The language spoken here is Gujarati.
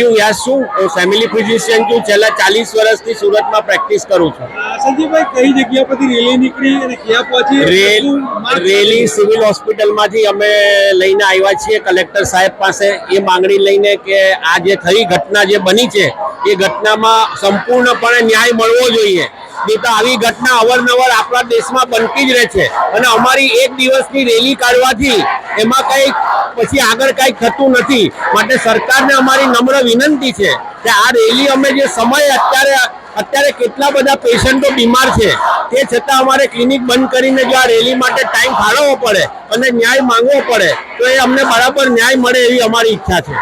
યુ વ્યાસ છું હું ફેમિલી ફિઝિશિયન છું છેલ્લા ચાલીસ વર્ષથી સુરતમાં પ્રેક્ટિસ કરું છું. સંજીવભાઈ કઈ જગ્યા પરથી રેલી નીકળી અને ક્યાં પહોંચી? રેલ રેલી સિવિલ હોસ્પિટલમાંથી અમે લઈને આવ્યા છીએ. કલેક્ટર સાહેબ પાસે એ માંગણી લઈને કે આ જે થઈ ઘટના જે બની છે એ ઘટનામાં સંપૂર્ણપણે ન્યાય મળવો જોઈએ. નહીં તો આવી ઘટના અવારનવાર આપણા દેશમાં બનતી જ રહે છે. અને અમારી એક દિવસની રેલી કાઢવાથી એમાં કંઈ પછી આગળ કાંઈ થતું નથી. માટે સરકારને અમારી નમ્ર વિનંતી છે કે આ રેલી અમે જે સમય અત્યારે અત્યારે કેટલા બધા પેશન્ટો બીમાર છે, તે છતાં અમારે ક્લિનિક બંધ કરીને જો આ રેલી માટે ટાઈમ ફાળવવો પડે અને ન્યાય માંગવો પડે, તો એ અમને બરાબર ન્યાય મળે એવી અમારી ઈચ્છા છે.